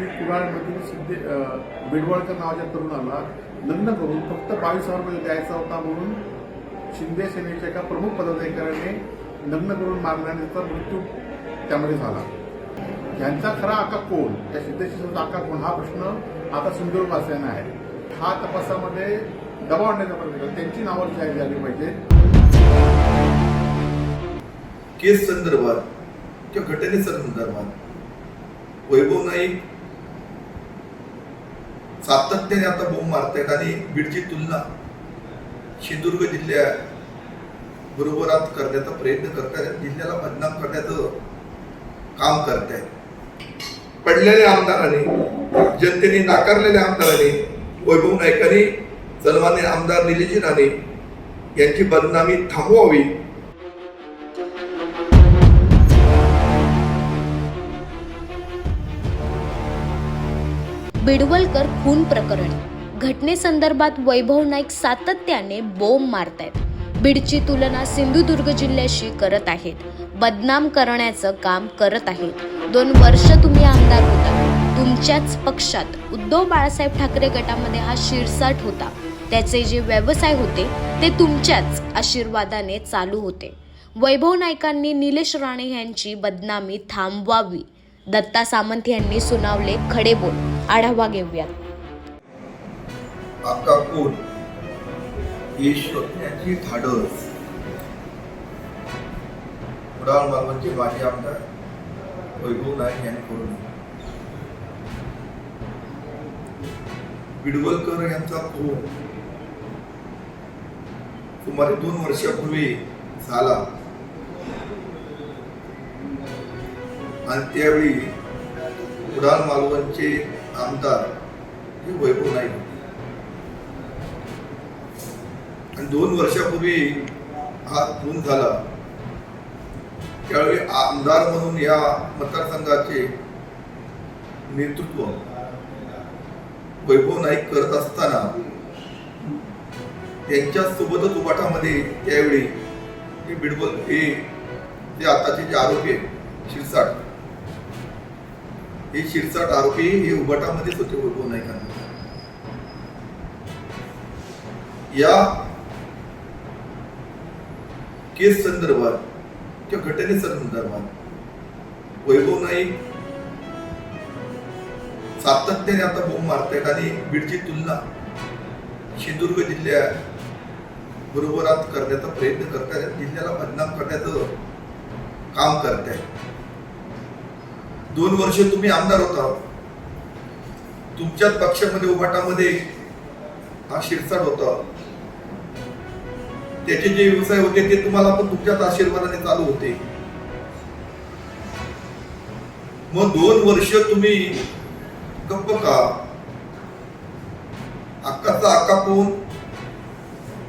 की कुडाळमधील सिद्धे बिडवळकर नावाच्या तरुणाला लग्न करून फक्त बावीस हजार रुपये द्यायचा होता म्हणून शिंदे सेनेच्या एका प्रमुख पदाधिकाऱ्याने लग्न करून मारल्याने त्याचा मृत्यू त्यामध्ये झाला. यांचा खरा आका कोण? त्या सिद्धेश्वरचा आका कोण? हा प्रश्न आता सिंधुदुर्गवासियांना आहे. हा तपासामध्ये दबाव आणण्याचा प्रयत्न केला. त्यांची नावं जाहीर झाली पाहिजे केस संदर्भात किंवा घटनेच्या संदर्भात वैभव नाईक सातत्याने आता बोंब मारतायत आणि बीडची तुलना सिंधुदुर्ग जिल्ह्या बरोबरात करण्याचा प्रयत्न करतायत जिल्ह्याला बदनाम करण्याचं काम करतायत. पडलेल्या आमदारांनी जनतेने नाकारलेल्या आमदारांनी वैभव नाईकांनी सन्मान्य आमदार निलेजी राणे यांची बदनामी थांबवावी बिडवलकर खून प्रकरण. घटनेसंदर्भात वैभव नाईक सातत्याने बोंब मारतायत. बीडची तुलना सिंधुदुर्ग जिल्ह्याशी करत आहेत. बदनाम करण्याचं काम करत आहेत. दोन वर्ष तुम्ही आमदार होता. तुमच्याच पक्षात उद्धव बाळासाहेब ठाकरे गटामध्ये हा शिरसाट होता. त्याचे जे व्यवसाय होते ते तुमच्याच आशीर्वादाने चालू होते. वैभव नायकांनी निलेश राणे यांची बदनामी थांबवावी. दत्ता सामंत यांनी सुनावले खडे बोल आढावा घेऊयात. आपका कोण हे शोधण्याची धाडस. कुडाळ मालवणचे माजी आमदार वैभव नाईक यांनी करू नये बिडवलकर यांचा खून. सुमारे दोन वर्षापूर्वी झाला. आणि त्यावेळी उडान मालवणचे आमदार हे वैभव नाईक आणि दोन वर्षापूर्वी हा खून झाला. त्यावेळी आमदार म्हणून या मतदारसंघाचे नेतृत्व वैभव नाईक करत असताना त्यांच्या सोबतच उभाटामध्ये त्यावेळी हे बिडबल हे जे आताचे जे आरोपी आहेत शिरसाट हे शिरसाट आरोपी हे उभाटामध्येच होते वैभव नाईकांना या केस संदर्भात किंवा घटने संदर्भात वैभव नाईक सातत्याने आता बोंब मारतायत आणि बीडची तुलना सिंधुदुर्ग जिल्ह्या बरोबरात करण्याचा प्रयत्न करतायत जिल्ह्याला बदनाम करण्याचं काम करतायत. दोन वर्ष तुम्ही आमदार होता. तुमच्याच पक्षामध्ये उभाटामध्ये हा शिरसाट होता. त्याचे जे व्यवसाय होते ते तुम्हाला पण तुमच्याच आशीर्वादाने चालू होते. मग दोन वर्ष तुम्ही गप्प का अक्काचा अक्का कोण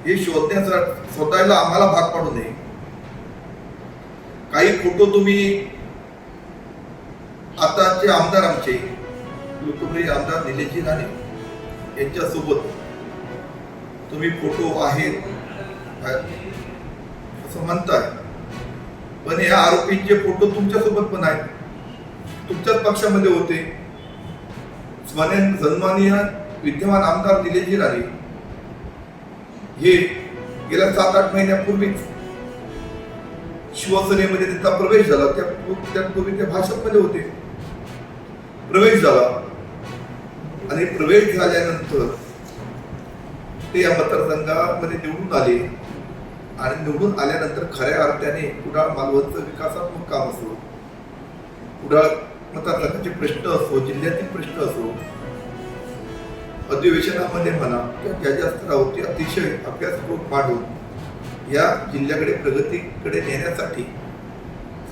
हे शोधण्याचा शोधायला आम्हाला भाग पाडू नये. काही फोटो तुम्ही आताचे आमदार आमचे लोकप्रिय आमदार निलेशजी राणे यांच्यासोबत तुम्ही फोटो आहेत. असं म्हणताय. पण या आरोपींचे फोटो तुमच्यासोबत पण आहेत. तुमच्याच पक्षामध्ये होते. स्मरण सन्माननीय विद्यमान आमदार निलेशजी राणे. हे गेल्या सात आठ महिन्यापूर्वीच शिवसेनेमध्ये त्यांचा प्रवेश झाला. त्या त्यापूर्वी ते भाषणमध्ये होते. प्रवेश झाला. आणि प्रवेश झाल्यानंतर ते या मतदारसंघामध्ये निवडून आले. आणि निवडून आल्यानंतर खऱ्या अर्थाने कुडाळ मालवणचं विकासात्मक काम असो कुडाळ मतदारसंघाचे प्रश्न असो जिल्ह्यातील प्रश्न असो अधिवेशनामध्ये म्हणा किंवा ज्या स्तरावरती अतिशय अभ्यासपूर्वक मांडून या जिल्ह्याकडे प्रगतीकडे नेण्यासाठी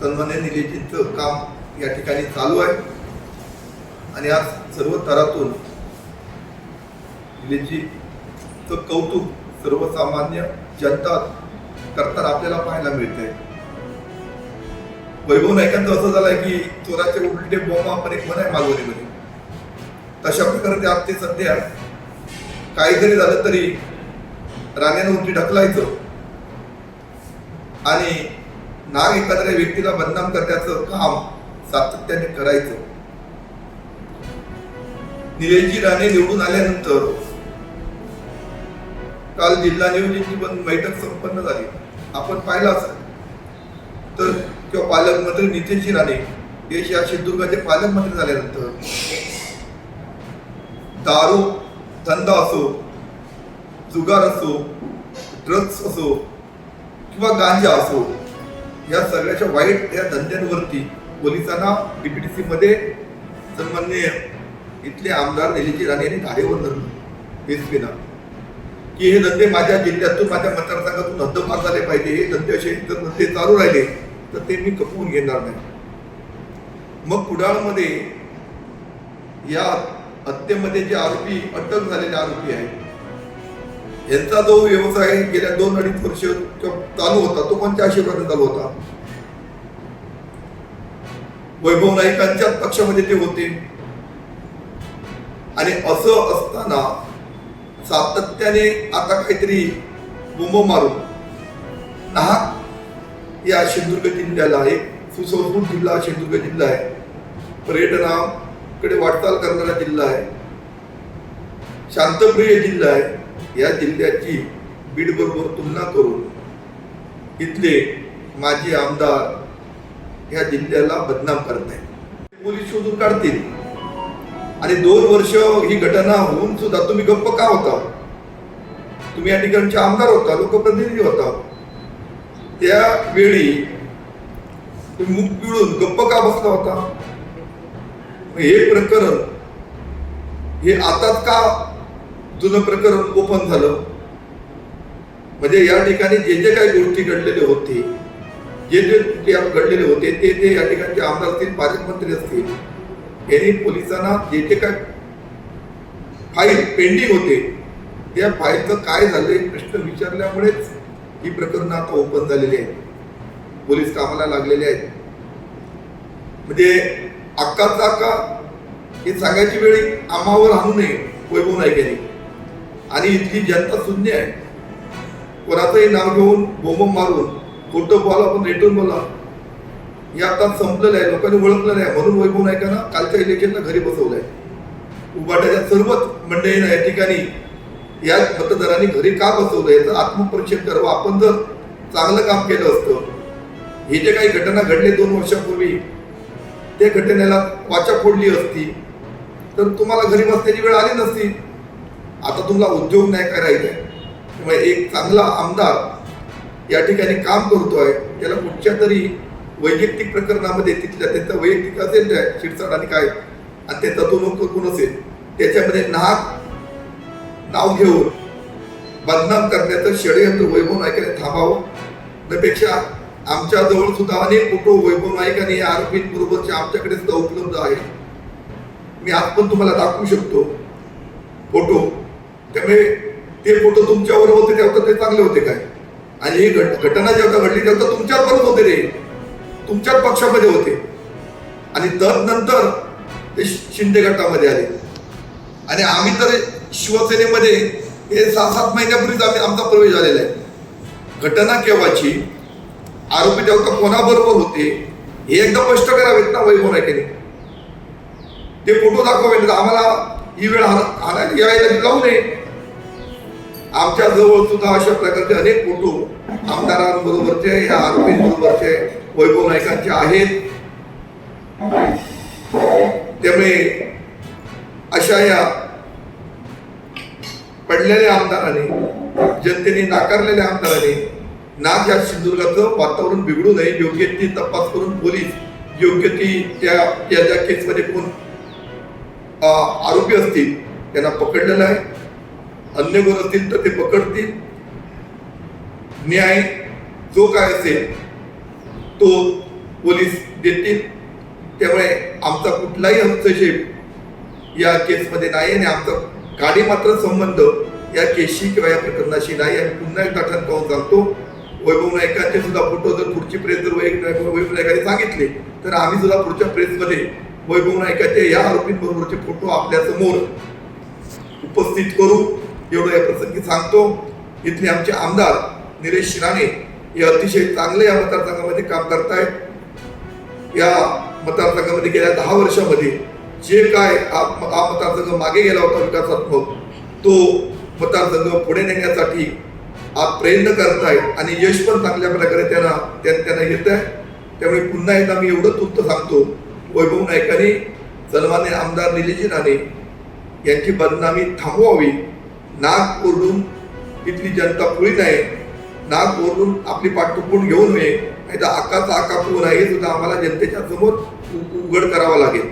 सन्मान्य निलेजींचं काम या ठिकाणी चालू आहे. आणि आज सर्व थरातून निलेजीचं कौतुक सर्वसामान्य जनता करताना आपल्याला पाहायला मिळते वैभव नायकांत असं झालंय की चोराचे उलटे बॉम्ब आपण एक म्हण मागवले मालवणीमध्ये. तशा प्रकारे ते आज ते सध्या काही जरी झालं तरी राण्यांवरती ढकलायचं. आणि नाग एखाद्या व्यक्तीला बदनाम करण्याचं काम सातत्याने करायचं. निलेशजी राणे निवडून आल्यानंतर काल जिल्हा नियोजनची पण बैठक संपन्न झाली. आपण पाहिलं असेल. तर किंवा पालकमंत्री नितीनजी राणे हे या सिंधुदुर्गाचे पालकमंत्री झाल्यानंतर दारू धंदा असो जुगार असो ड्रग्स असो किंवा गांजा असो या सगळ्याच्या वाईट या धंद्यांवरती पोलिसांना डीपीटीसी मध्ये सन्माननीय इथले आमदार निलेजी राणे यांनी धारेवर धरलं हेच केलं की हे धंदे माझ्या जिल्ह्यातून माझ्या मतदारसंघातून हद्दपार झाले पाहिजे हे धंदे असे जर धंदे चालू राहिले तर ते मी कपवून घेणार नाही. मग कुडाळमध्ये या हत्येमध्ये जे आरोपी अटक झालेले आरोपी आहेत यांचा जो व्यवसाय गेल्या दोन अडीच वर्ष चालू होता तो कोणत्या आशेपर्यंत चालू होता. वैभव नाईकांच्याच पक्षामध्ये ते होते. आणि असं असताना सातत्याने आता काहीतरी बोंब मारून नाहक या सिंधुदुर्ग जिल्ह्याला एक सुसंस्कृत जिल्हा सिंधुदुर्ग जिल्हा आहे पर्यटनाकडे वाटचाल करणारा जिल्हा आहे शांतप्रिय जिल्हा आहे या जिल्ह्याची बीड बरोबर तुलना करून इथले माजी आमदार या जिल्ह्याला बदनाम करत आहेत पोलीस शोधून काढतील. आणि दोन वर्ष ही घटना होऊन सुद्धा तुम्ही गप्प का होता? तुम्ही या ठिकाणचे आमदार होता लोकप्रतिनिधी होता. त्यावेळी तुम्ही मुख पिळून गप्प का बसला होता? मग हे प्रकरण हे आताच का जुनं प्रकरण ओपन झालं? म्हणजे या ठिकाणी जे जे काही गोष्टी घडलेले होते जे जे गोष्टी घडलेले होते ते ते या ठिकाणचे आमदार असतील पालकमंत्री असतील यांनी पोलिसांना जे जे काय फाईल पेंडिंग होते त्या फाईलचं काय झालं प्रश्न विचारल्यामुळेच ही प्रकरणं आता ओपन झालेली आहेत. पोलीस कामाला लागलेले आहेत. म्हणजे अक्काचा अक्का हे सांगायची वेळी आम्हावर आणू नये वैभव नाही आणि इथली जनता शून्य आहे. कोणाचंही नाव घेऊन बोंब मारून खोटं बोला पण रेटून बोला. हे आता संपलेलं आहे. लोकांनी ओळखलेलं आहे म्हणून वैभव नाईकांना कालच्या इलेक्शनला घरी बसवलं आहे उभाट्याच्या सर्वच मंडळींना या ठिकाणी या मतदारांनी घरी का बसवलं याचं आत्मपरीक्षण करावं. आपण जर चांगलं काम केलं असतं हे जे काही घटना घडले दोन वर्षापूर्वी त्या घटनेला वाचा फोडली असती तर तुम्हाला घरी बसण्याची वेळ आली नसती. आता तुम्हाला उद्योग नाही करायचा आहे. त्यामुळे एक चांगला आमदार या ठिकाणी काम करतोय त्याला कुठच्या तरी वैयक्तिक प्रकरणामध्ये तिथल्या त्यांचं वैयक्तिक असेल त्या शिरसाट आणि काय आणि ते तत्वलोक कोण असेल त्याच्यामध्ये नाक नाव घेऊन बदनाम करण्याचं षडयंत्र वैभव नाईकाने थांबावं. त्यापेक्षा आमच्याजवळ सुद्धा अनेक फोटो वैभव नाईक आणि या आरोपींबरोबरचे आमच्याकडे सुद्धा उपलब्ध आहे मी आज पण तुम्हाला दाखवू शकतो फोटो. त्यामुळे ते फोटो तुमच्यावर होते तेव्हा ते चांगले होते काय? आणि ही घट- घटना जेव्हा घडली तेव्हा तुमच्याबरोबर होते रे तुमच्याच पक्षामध्ये होते. आणि तदनंतर ते शिंदे गटामध्ये आले. आणि आम्ही तर शिवसेनेमध्ये हे सहा सात महिन्यापूर्वीच आम्ही आमचा प्रवेश झालेला आहे. घटना केव्हाची? आरोपी देवता कोणाबरोबर होते? हे एकदा स्पष्ट करावेत ना वैभव नाईकांनी ते फोटो दाखवावे आम्हाला ही वेळ हाणायला यायला जाऊ नये. आमच्या जवळ सुद्धा अशा प्रकारचे अनेक फोटो आमदारांबरोबरचे या आरोपींबरोबरचे वैभव नायकांचे आहेत. त्यामुळे अशा या पडलेल्या आमदाराने जनतेने नाकारलेल्या आमदाराने नाग या सिंधुदुर्गाचं वातावरण बिघडू नये. योग्य ती तपास करून पोलीस योग्य ती त्या त्या ज्या केसमध्ये कोण आरोपी असतील त्यांना पकडलेलं आहे. अन्य गुण असतील तर ते पकडतील. न्याय जो काय असेल तो पोलीस देतील त्यामुळे आमचा कुठलाही हस्तक्षेप या केसमध्ये नाही आणि आमचा गाडी मात्र संबंध या केसशी किंवा या प्रकरणाशी नाही. आम्ही पुन्हा एकदा ठणकावून पाहून सांगतो वैभव नायकांचे सुद्धा फोटो जर पुढची प्रेस जर वैभव नायकाने सांगितले तर आम्ही सुद्धा पुढच्या प्रेसमध्ये वैभव नाईकाचे या आरोपींबरोबरचे फोटो आपल्यासमोर उपस्थित करू. एवढं या प्रसंगी सांगतो. इथले आमचे आमदार निलेश शिराणे हे अतिशय चांगले या मतदारसंघामध्ये काम करतायत या मतदारसंघामध्ये गेल्या दहा वर्षामध्ये जे काय हा हा मतदारसंघ मागे गेला होता विकासात्मक तो मतदारसंघ पुढे नेण्यासाठी आज प्रयत्न करतायत आणि यश पण चांगल्या प्रकारे त्यांना त्यांना येत आहे त्यामुळे पुन्हा एकदा मी एवढं तुप्त सांगतो वैभव नाईकांनी सन्मान्य आमदार निलेजी राणे यांची बदनामी थांबवावी नाक कोरडून इथली जनता पुळी नाही. नाक ओरडून आपली पाठ घेऊ नये. नाही तर आकाचा आका पूर्ण आहे सुद्धा आम्हाला जनतेच्या समोर उघड करावा लागेल.